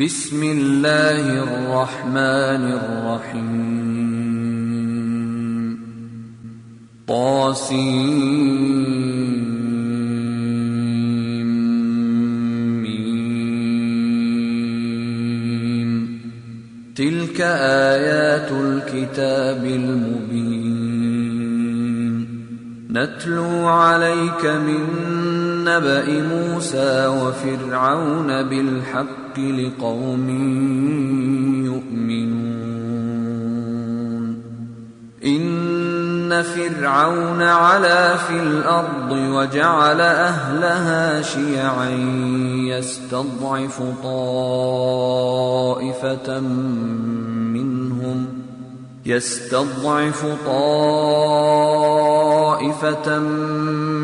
بسم الله الرحمن الرحيم. طاسيم. تلك آيات الكتاب المبين. نتلو عليك من نبأ موسى وفرعون بالحق. لقوم يؤمنون. إن فرعون علا في الأرض وجعل أهلها شيعا يستضعف طائفة منهم يستضعف طائفة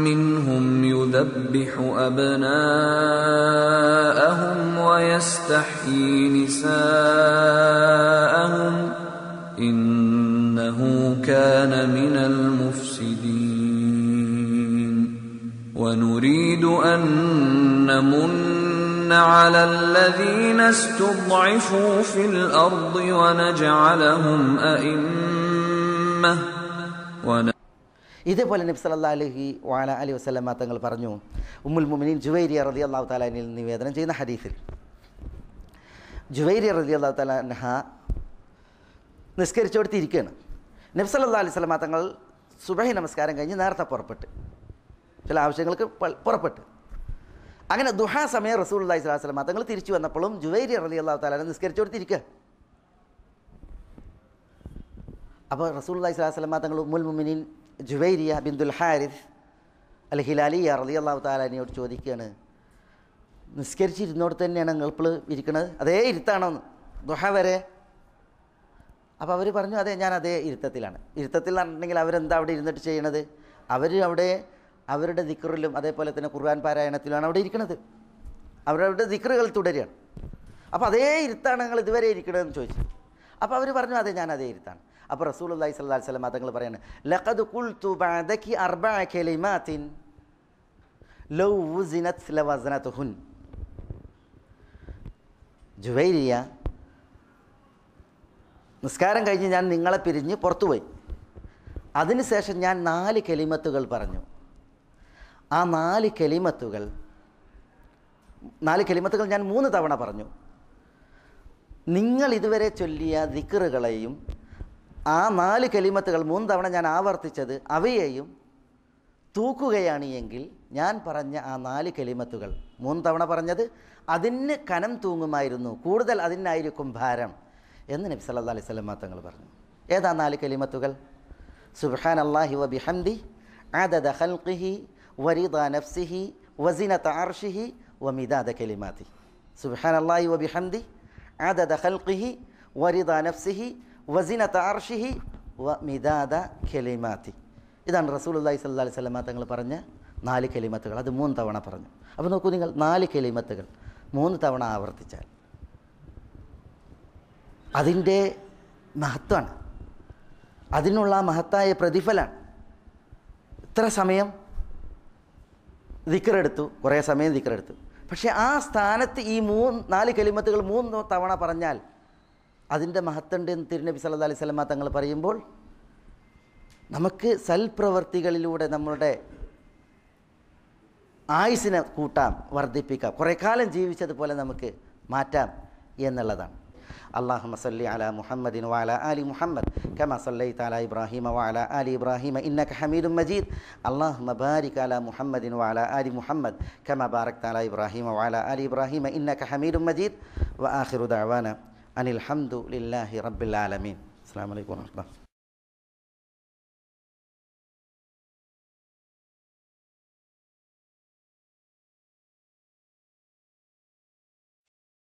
منهم يذبح أبناءهم ويستحيي نساءهم إنه كان من المفسدين ونريد أن نمن على الذين استضعفوا في الأرض ونجعلهم أئمة ون... ഇതേപോലെ നബി സല്ലല്ലാഹു അലൈഹി വാല അലി വസ്ലമ തങ്ങൾ പറഞ്ഞു ഉമ്മുൽ മുമിനീൻ ജുവൈരിയ റതി അള്ളാഹു താലാനിൽ നിവേദനം ചെയ്യുന്ന ഹദീസിൽ ജുവൈരിയ റതി അള്ളാഹു താലാൻഹ നിസ്കരിച്ചോടുത്ത് നബ്സ് നബി സല്ലല്ലാഹു അലൈഹി വസല്ലമ തങ്ങൾ സുബഹി നമസ്കാരം കഴിഞ്ഞ് നേരത്തെ പുറപ്പെട്ട്. ചില ആവശ്യങ്ങൾക്ക് പുറപ്പെട്ട്. അങ്ങനെ ദുഹാ സമയം റസൂൽ അള്ളഹി സ്വലാഹു സ്വലമ തങ്ങൾ തിരിച്ചു വന്നപ്പോഴും ജുവൈരി റതി അള്ളാഹു താലാനെ നിസ്കരിച്ചോടുത്തിരിക്കുക അപ്പോൾ റസൂൽ അള്ളഹി സ്വലാഹു സ്വലമ തങ്ങൾ ഉമ്മുൽ മുമിനിൻ ജുവൈരിയ ബിന്ദുൽ ഹാരിദ് അൽ ഹിലാലിയ റലി അള്ളാഹു താലാനിയോട് ചോദിക്കുകയാണ് നിസ്കരിച്ചിരുന്നോട് തന്നെയാണ് നിങ്ങൾ ഇരിക്കുന്നത് അതേ ഇരുത്താണോ? ദുഹ വരെ. അപ്പോൾ അവർ പറഞ്ഞു അതെ ഞാൻ അതേ ഇരുത്തത്തിലാണ്. ഇരുത്തത്തിൽ പറഞ്ഞിട്ടുണ്ടെങ്കിൽ അവരെന്താ അവിടെ ഇരുന്നിട്ട് ചെയ്യണത്? അവർ അവിടെ അവരുടെ ദിക്റിലും അതേപോലെ തന്നെ ഖുർആൻ പാരായണത്തിലുമാണ് അവിടെ ഇരിക്കുന്നത് അവരവരുടെ ദിക്റുകൾ തുടരുകയാണ്. അപ്പോൾ അതേ ഇരുത്താണ് നിങ്ങൾ ഇതുവരെ ഇരിക്കണമെന്ന് ചോദിച്ചു. അപ്പോൾ അവർ പറഞ്ഞു അതെ ഞാൻ അതേ ഇരുത്താണ്. അപ്പോൾ റസൂൽ അള്ളഹി സ്വല്ലാ വസ്ലം അതങ്ങൾ പറയാണ് ലഖദ് ഖുൽതു ബഅദകി അർബഅ കലിമാത്തിൻ ലൗ വുസിനത് ലവസനതുഹുൻ. ജുവൈരിയ നിസ്കാരം കഴിഞ്ഞ് ഞാൻ നിങ്ങളെ പിരിഞ്ഞ് പുറത്തുപോയി. അതിനുശേഷം ഞാൻ നാല് കെലിമത്തുകൾ പറഞ്ഞു. ആ നാല് കെലിമത്തുകൾ നാല് കെലിമത്തുകൾ ഞാൻ മൂന്ന് തവണ പറഞ്ഞു. നിങ്ങൾ ഇതുവരെ ചൊല്ലിയ ദിക്കറുകളെയും ആ നാല് കെലിമത്തുകൾ മൂന്ന് തവണ ഞാൻ ആവർത്തിച്ചത് അവയെയും തൂക്കുകയാണ് എങ്കിൽ ഞാൻ പറഞ്ഞ ആ നാല് കെലിമത്തുകൾ മൂന്ന് തവണ പറഞ്ഞത് അതിന് കനം തൂങ്ങുമായിരുന്നു കൂടുതൽ അതിനായിരിക്കും ഭാരം എന്ന് നബി സല്ലാ അലൈഹി സ്വലം തങ്ങൾ പറഞ്ഞു. ഏതാ നാല് കലിമത്തുകൾ സുബാൻ അള്ളാഹി വ ബിഹംദി ആദദ ഖൽഖിഹി വരിദ നഫ്സിഹി വസിനത അർഷിഹി വ മിദാദ കലിമാതി സുബ്ഹാൻ അള്ളാഹി വ ബിഹംദി ആദദ ഖൽഖിഹി വരിദ നഫ്സിഹി വസിനത അർഷിഹി വ മിദാദ കലിമാതി ഇതാണ് റസൂലുള്ളാഹി സ്വല്ലല്ലാഹി അലൈഹി വസല്ലം തങ്ങൾ പറഞ്ഞ നാല് കലിമത്തുകൾ. അത് മൂന്ന് തവണ പറഞ്ഞു. അപ്പോൾ നോക്കൂ നിങ്ങൾ നാല് കലിമത്തുകൾ മൂന്ന് തവണ ആവർത്തിച്ചാൽ അതിന്റെ മഹത്വമാണ് അതിനുള്ള മഹത്തായ പ്രതിഫലമാണ് ഇത്ര സമയം ദിക്കറെടുത്തു കുറേ സമയം ദിക്കറെടുത്തു പക്ഷേ ആ സ്ഥാനത്ത് ഈ മൂന്ന് നാല് കലിമത്തുകൾ മൂന്ന് തവണ പറഞ്ഞാൽ അതിന്റെ മഹത്തുണ്ട് എന്ന് തിരുനബി സല്ലാ അലൈഹി സ്വലമ തങ്ങൾ പറയുമ്പോൾ നമുക്ക് സൽപ്രവർത്തികളിലൂടെ നമ്മളുടെ ആയുസിനെ കൂട്ടാം വർദ്ധിപ്പിക്കാം. കുറേ കാലം ജീവിച്ചതുപോലെ നമുക്ക് മാറ്റാം എന്നുള്ളതാണ്. അള്ളാഹു മസല്ലി അല മുഹമ്മദിൻ വാല അലി മുഹമ്മദ് കമസല്ലൈ താല ഇബ്രാഹിമ വാല അലി ഇബ്രാഹിമ ഇന്നക ഹമീദും മജീദ്. അള്ളാഹു മബാരിക് അല മുഹമ്മദിൻ വാല അലി മുഹമ്മദ് കമ ബാറക് താല ഇബ്രാഹിമ വാല അലി ഇബ്രാഹിമ ഇന്നക ഹമീദും മജീദ്. വ ആഹിറുദാവാന അനിൽ ഹംദു ലില്ലാഹി റബ്ബിൽ ആലമീൻ. അസ്സാം വലൈക്കും വാഹമ